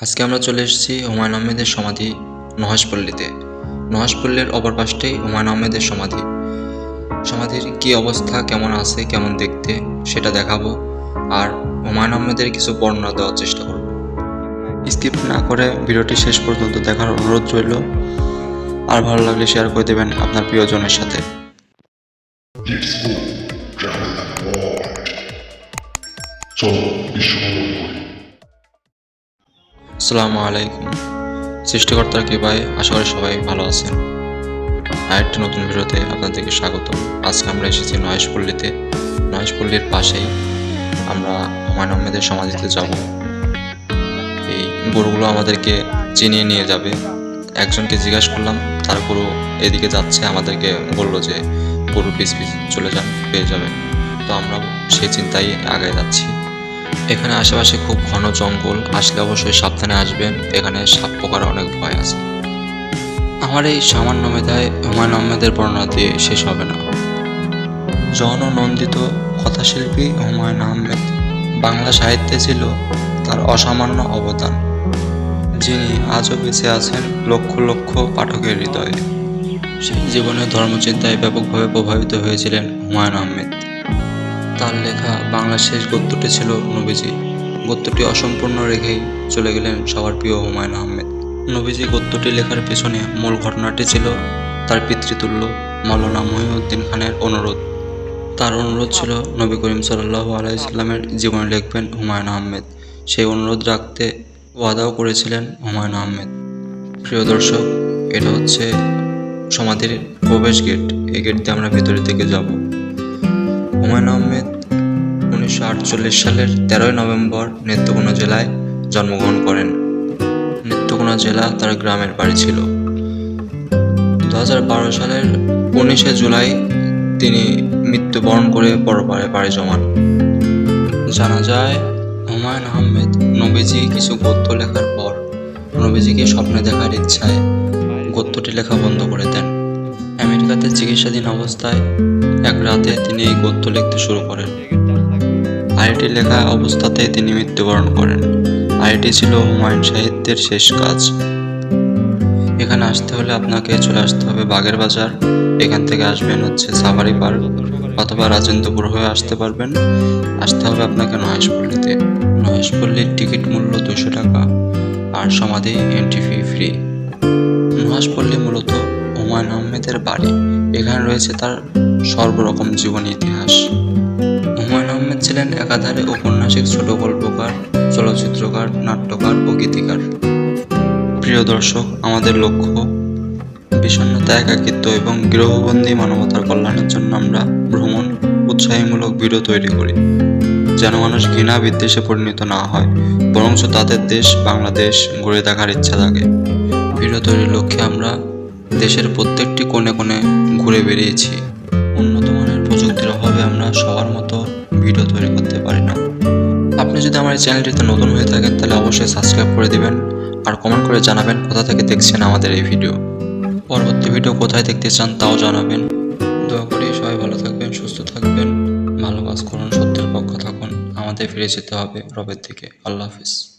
আজকে আমরা চলে এসেছি হুমায়ুন আহমেদের সমাধি নহাশপল্লীতে নহাশপল্লীর অপর পাশটাই হুমায়ুন আহমেদের সমাধি। সমাধির কী অবস্থা, কেমন আছে, কেমন দেখতে, সেটা দেখাবো। আর হুমায়ুন আহমেদের কিছু বর্ণনা দেওয়ার চেষ্টা করব। স্কিপ না করে ভিডিওটি শেষ পর্যন্ত দেখার অনুরোধ রইল। আর ভালো লাগলে শেয়ার করে দেবেন আপনার প্রিয়জনের সাথে. চলো। আসসালামু আলাইকুম। সৃষ্টিকর্তার কৃপায় আশা করি সবাই ভালো আছেন। আরেকটি নতুন ভিডিওতে আপনাদেরকে স্বাগত। আজকে আমরা এসেছি নহেশপল্লীতে নহেশপল্লীর পাশেই আমরা হুমায়ুন আহমেদের সমাধিতে যাব। এই গরুগুলো আমাদেরকে চিনিয়ে নিয়ে যাবে। একজনকে জিজ্ঞাসা করলাম, তার গরু এদিকে যাচ্ছে, আমাদেরকে বলল যে গরু পিস পিস চলে যান পেয়ে যাবেন তো আমরা সেই চিন্তায় আগে যাচ্ছি। এখানে আশেপাশে খুব ঘন জঙ্গল। আসলে অবশ্যই সাবধানে আসবেন। এখানে সাপ পোকার অনেক ভয় আছে। আমার এই সামান্য মেধায় হুমায়ুন আহমেদের বর্ণনা দিয়ে শেষ হবে না। জননন্দিত কথাশিল্পী হুমায়ুন আহমেদ বাংলা সাহিত্যে ছিল তার অসামান্য অবদান, যিনি আজও বেঁচে আছেন লক্ষ লক্ষ পাঠকের হৃদয়ে। সেই জীবনে ধর্মচিন্তায় ব্যাপকভাবে প্রভাবিত হয়েছিলেন হুমায়ুন আহমেদ। তার লেখা বাংলার শেষ গদ্যটি ছিল নবীজি। গদ্যটি অসম্পূর্ণ রেখেই চলে গেলেন সবার প্রিয় হুমায়ুন আহমেদ। নবীজি গদ্যটি লেখার পেছনে মূল ঘটনাটি ছিল তার পিতৃতুল্য মাওলানা মহিউদ্দিন খানের অনুরোধ। তার অনুরোধ ছিল নবী করিম সাল্লাহ আলাইসাল্লামের জীবনে লিখবেন হুমায়ুন আহমেদ। সেই অনুরোধ রাখতে ওয়াদাও করেছিলেন হুমায়ুন আহমেদ। প্রিয় দর্শক, এটা হচ্ছে সমাধির প্রবেশ গেট। এই গেট দিয়ে আমরা ভিতরের দিকে যাব। হুমায়ুন আহমেদ, উনিশশো আটচল্লিশ সালের তেরোই নভেম্বর নেত্রকোনা জেলায় জন্মগ্রহণ করেন। নেত্রকোনা জেলা তার গ্রামের বাড়ি ছিল। দু হাজার বারো সালের উনিশে জুলাই তিনি মৃত্যুবরণ করে পরপারে পাড়ি জমান। জানা যায়, হুমায়ুন আহমেদ নবীজি কিছু গদ্য লেখার পর নবীজিকে স্বপ্নে দেখার ইচ্ছায় গদ্যটি লেখা বন্ধ করে দেন। আমেরিকাতে চিকিৎসাধীন অবস্থায় এক রাতে তিনি এই গদ্য লিখতে শুরু করেন। আইটি লেখা অবস্থাতেই তিনি মৃত্যুবরণ করেন। আইটি ছিল হুমায়ুন সাহিত্যের শেষ কাজ। এখানে আসতে হলে আপনাকে চলে আসতে হবে বাগের বাজার। এখান থেকে আসবেন হচ্ছে সাফারি পার্ক অথবা রাজেন্দ্রপুর হয়ে আসতে পারবেন। আসতে হবে আপনাকে নহেশপল্লীতে নহেশপল্লীর টিকিট মূল্য দুশো টাকা আর সমাধি এন্ট্রি ফি ফ্রি নুহাসপল্লী মূলত হুমায়ুন আহমেদের বাড়ি। এখানে রয়েছে তার সর্বরকম জীবনী ইতিহাস। হুমায়ুন আহমেদ ছিলেন একাধারে ঔপন্যাসিক, ছোট গল্পকার, চলচ্চিত্রকার, নাট্যকার ও গীতিকার। প্রিয় দর্শক, আমাদের লক্ষ্য, বিষণ্ণতা, একাকিত্ব এবং গৃহবন্দী মানবতার কল্যাণের জন্য আমরা ভ্রমণ, উৎসাহীমূলক ভিডিও তৈরি করি, যেন মানুষ ঘৃণা বিদ্বেষে পরিণত না হয়, বরঞ্চ তাদের দেশ, বাংলাদেশ গড়ে দেখার ইচ্ছা থাকে। ভিডিও তৈরির লক্ষ্যে আমরা দেশের প্রত্যেকটি কোণে কোণে ঘুরে বেরিয়েছি উন্নত মানের প্রযুক্তির অভাবে আমরা সবার মতো ভিডিও তৈরি করতে পারি না। আপনি যদি আমার এই চ্যানেলটিতে নতুন হয়ে থাকেন, তাহলে অবশ্যই সাবস্ক্রাইব করে দিবেন আর কমেন্ট করে জানাবেন কোথা থেকে দেখছেন আমাদের এই ভিডিও। পরবর্তী ভিডিও কোথায় দেখতে চান তাও জানাবেন। দোয়া করি সবাই ভালো থাকবেন, সুস্থ থাকবেন। ভালো কাজ করুন, সত্যের পক্ষ থাকুন। আমাদের ফিরে যেতে হবে রবের দিকে। আল্লাহ হাফিজ।